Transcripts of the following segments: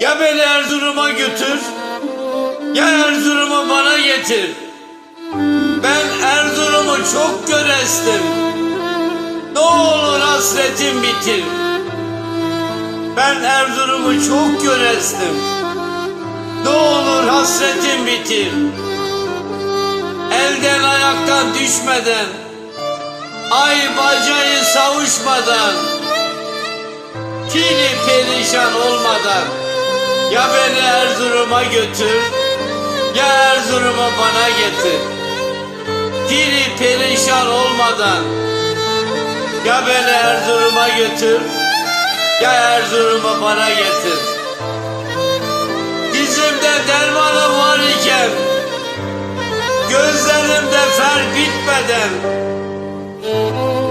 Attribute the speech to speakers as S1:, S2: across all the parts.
S1: Ya beni Erzurum'a götür, ya Erzurum'u bana getir. Ben Erzurum'u çok görestim. Ne olur hasretim bitir. Ben Erzurum'u çok görestim. Ne olur hasretim bitir. Elden ayaktan düşmeden, ay bacayı savuşmadan, Kili perişan olmadan ya beni Erzurum'a götür ya Erzurum'u bana getir. Kili perişan olmadan ya beni Erzurum'a götür ya Erzurum'u bana getir. Dizimde dermanım var iken gözlerimde fer bitmeden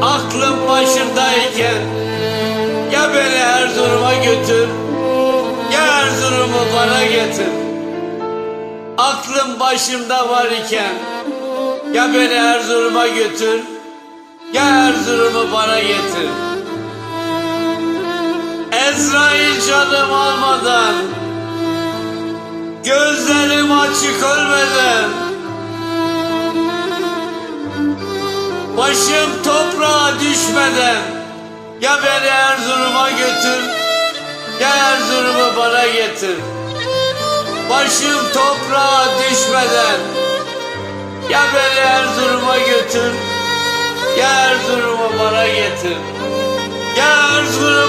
S1: aklım başımdayken ya beni Erzurum'a götür Bana getir. Aklım başımda var iken Ya beni Erzurum'a götür Ya Erzurum'u bana getir. Ezrail canım almadan Gözlerim açık ölmeden Başım toprağa düşmeden ya beni Erzurum'a götür Ya Erzurum'u bana getir Başım toprağa düşmeden Ya beni Erzurum'a götür Ya Erzurum'u bana getir. Ya Erzurum'u bana